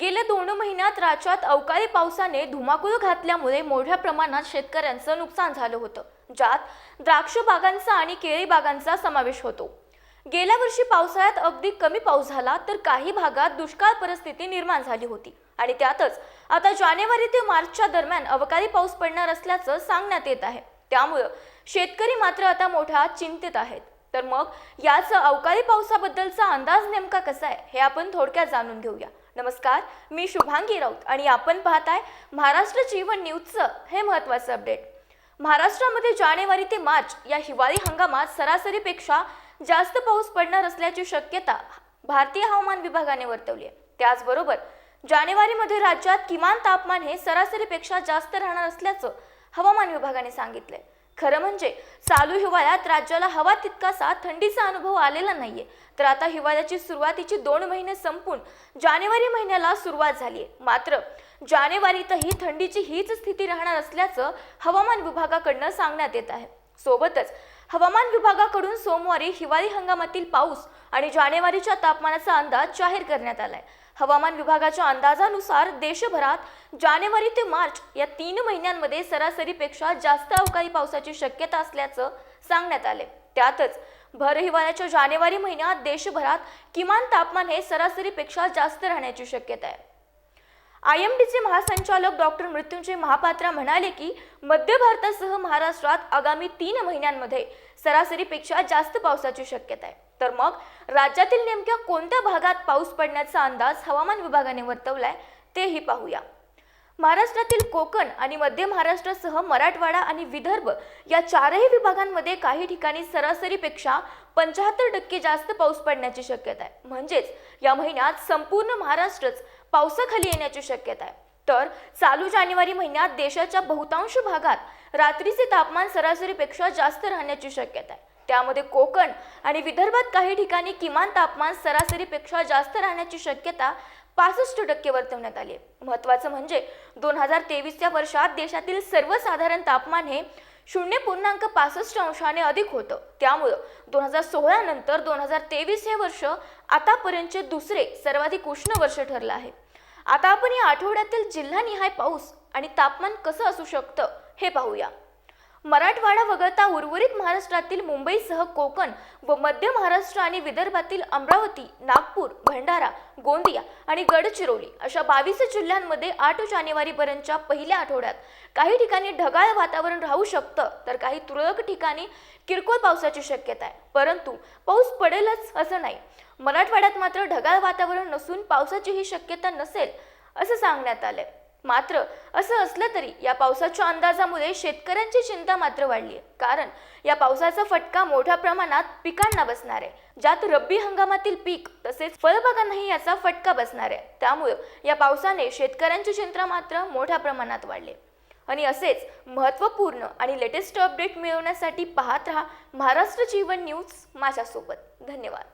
गेल्या दोन महिन्यात राज्यात अवकाळी पावसाने धुमाकूळ घातल्यामुळे मोठ्या प्रमाणात शेतकऱ्यांचं नुकसान झालं होतं ज्यात द्राक्ष बागांचा आणि केळी बागांचा समावेश होतो. गेल्या वर्षी पावसाळ्यात अगदी कमी पाऊस झाला तर काही भागात दुष्काळ परिस्थिती निर्माण झाली होती. आणि त्यातच आता जानेवारी ते मार्चच्या दरम्यान अवकाळी पाऊस पडणार असल्याचं सांगण्यात येत आहे. त्यामुळं शेतकरी मात्र आता मोठ्या चिंतेत आहेत. तर मग याच अवकाळी पावसाबद्दलचा अंदाज नेमका कसा आहे हे आपण थोडक्यात जाणून घेऊया. नमस्कार मी शुभांगी राऊत आणि आपण पाहताय महाराष्ट्र जीवन न्यूजचं हे महत्त्वाचं अपडेट. महाराष्ट्रामध्ये जानेवारी ते मार्च या हिवाळी हंगामात सरासरीपेक्षा जास्त पाऊस पडणार असल्याची शक्यता भारतीय हवामान विभागाने वर्तवली आहे. त्याचबरोबर जानेवारीमध्ये राज्यात किमान तापमान हे सरासरीपेक्षा जास्त राहणार असल्याचं हवामान विभागाने सांगितलंय. खरं म्हणजे चालू हिवाळ्यात राज्याला हवा तितकासा थंडीचा अनुभव आलेला नाहीये. तर आता हिवाळ्याची सुरुवातीची दोन महिने संपून जानेवारी महिन्याला सुरुवात झालीये. मात्र जानेवारीतही थंडीची हीच स्थिती राहणार असल्याचं हवामान विभागाकडनं सांगण्यात येत आहे. सोबतच हवामान विभागाकडून सोमवारी हिवाळी हंगामातील पाऊस आणि जानेवारीच्या तापमानाचा अंदाज जाहीर करण्यात आलाय. हवामान विभागाच्या अंदाजानुसार देशभरात जानेवारी ते मार्च या तीन महिन्यांमध्ये सरासरीपेक्षा जास्त अवकाळी पावसाची शक्यता असल्याचं सांगण्यात आले. त्यातच भर हिवाळ्याच्या जानेवारी महिन्यात देशभरात किमान तापमान हे सरासरीपेक्षा जास्त राहण्याची शक्यता आहे. आय एम डीचे महासंचालक डॉक्टर मृत्युंजय महापात्रा म्हणाले की मध्य भारतासह महाराष्ट्रात आगामी तीन महिन्यांमध्ये सरासरीपेक्षा जास्त पावसाची शक्यता आहे. तर मग राज्यातील नेमक्या कोणत्या भागात पाऊस पडण्याचा अंदाज हवामान विभागाने वर्तवलाय तेही पाहूया. महाराष्ट्रातील कोकण आणि मध्य महाराष्ट्रासह मराठवाडा आणि विदर्भ या चारही विभागांमध्ये काही ठिकाणी सरासरीपेक्षा पंच्याहत्तर टक्के जास्त पाऊस पडण्याची शक्यता आहे. म्हणजेच या महिन्यात संपूर्ण महाराष्ट्रच पावसाखाली येण्याची शक्यता आहे. तर चालू जानेवारी महिन्यात देशाच्या बहुतांश भागात रात्रीचे तापमान सरासरीपेक्षा जास्त राहण्याची शक्यता आहे. त्यामध्ये कोकण आणि विदर्भात काही ठिकाणी किमान तापमान सरासरीपेक्षा जास्त राहण्याची शक्यता पासष्ट टक्के वर्तवण्यात आली आहे. महत्वाचं म्हणजे दोन हजार तेवीसच्या वर्षात देशातील सर्वसाधारण तापमान हे शून्य पूर्णांक पासष्ट अंशाने अधिक होतं. त्यामुळं दोन हजार सोळा नंतर दोन हजार तेवीस हे वर्ष आतापर्यंतचे दुसरे सर्वाधिक उष्ण वर्ष ठरलं आहे. आता आपण या आठवड्यातील जिल्हानिहाय पाऊस आणि तापमान कसं असू शकतं हे पाहूया. मराठवाडा वगळता उर्वरित महाराष्ट्रातील मुंबईसह कोकण व मध्य महाराष्ट्र आणि विदर्भातील अमरावती नागपूर भंडारा गोंदिया आणि गडचिरोली अशा बावीस जिल्ह्यांमध्ये आठ जानेवारीपर्यंतच्या पहिल्या आठवड्यात काही ठिकाणी ढगाळ वातावरण राहू शकतं तर काही तुरळक ठिकाणी किरकोळ पावसाची शक्यता आहे. परंतु पाऊस पडेलच असं नाही. मराठवाड्यात मात्र ढगाळ वातावरण नसून पावसाचीही शक्यता नसेल असं सांगण्यात आलंय. मात्र असं असलं तरी या पावसाच्या अंदाजामुळे शेतकऱ्यांची चिंता मात्र वाढली आहे. कारण या पावसाचा फटका मोठ्या प्रमाणात पिकांना बसणार आहे. ज्यात रब्बी हंगामातील पीक तसेच फळबागांनाही याचा फटका बसणार आहे. त्यामुळे या पावसाने शेतकऱ्यांची चिंता मात्र मोठ्या प्रमाणात वाढली आणि असेच महत्त्वपूर्ण आणि लेटेस्ट अपडेट मिळवण्यासाठी पाहत राहा महाराष्ट्र जीवन न्यूज माझ्यासोबत. धन्यवाद.